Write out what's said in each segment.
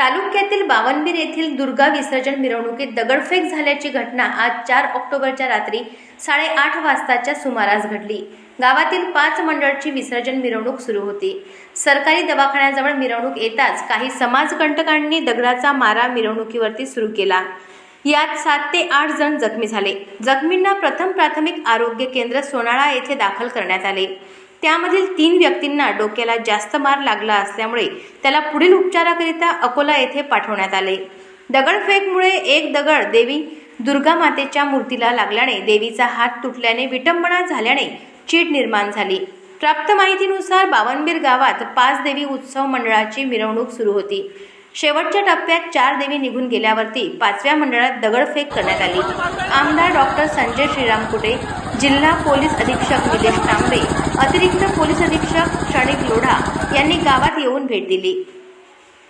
तालुक्यातील बावनबीर येथील दुर्गा विसर्जन मिरवणुकीत दगडफेक झाल्याची घटना आज चार ऑक्टोबरच्या रात्री साडेआठ वाजताच्या सुमारास घडली. गावातील पाच मंडळची विसर्जन मिरवणूक सुरू होती. सरकारी दवाखान्याजवळ मिरवणूक येताच काही समाजकंटकांनी दगडाचा मारा मिरवणुकीवरती सुरू केला. यात सात ते आठ जण जखमी झाले. जखमींना प्रथम प्राथमिक आरोग्य केंद्र सोनाळा येथे दाखल करण्यात आले. त्यामधील तीन व्यक्तींना डोक्याला जास्त मार लागला असल्यामुळे त्याला पुढील उपचाराकरिता अकोला येथे पाठवण्यात आले. दगडफेकमुळे एक दगड देवी दुर्गा मातेच्या मूर्तीला लागल्याने देवीचा हात तुटल्याने विटंबना झाल्याने चीड निर्माण झाली. प्राप्त माहितीनुसार बावनबीर गावात पाच देवी उत्सव मंडळाची मिरवणूक सुरू होती. शेवटच्या टप्प्यात चार देवी निघून गेल्यावरती पाचव्या मंडळात दगडफेक करण्यात आली. आमदार डॉक्टर संजय श्रीराम कुटे जिल्हा पोलीस अधीक्षक निलेश तांबे अतिरिक्त पोलीस अधीक्षक क्षणिक लोढा यांनी गावात येऊन भेट दिली.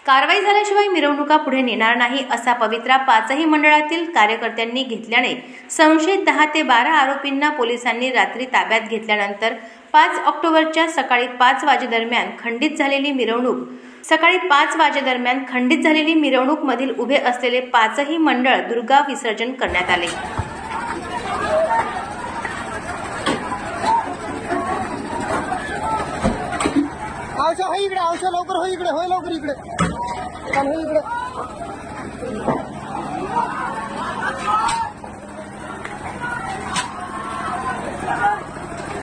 कारवाई झाल्याशिवाय मिरवणुका पुढे नेणार नाही असा पवित्रा पाचही मंडळातील कार्यकर्त्यांनी घेतल्याने संशयित दहा ते बारा आरोपींना पोलिसांनी रात्री ताब्यात घेतल्यानंतर पाच ऑक्टोबरच्या सकाळी पाच वाजेदरम्यान खंडित झालेली मिरवणूक सकाळी पाच वाजेदरम्यान खंडित झालेली मिरवणूक मधील उभे असलेले पाचही मंडळ दुर्गा विसर्जन करण्यात आले. आवशा हो इकडे आवशा लवकर हो इकडे होय लवकर इकडे. हो इकडे.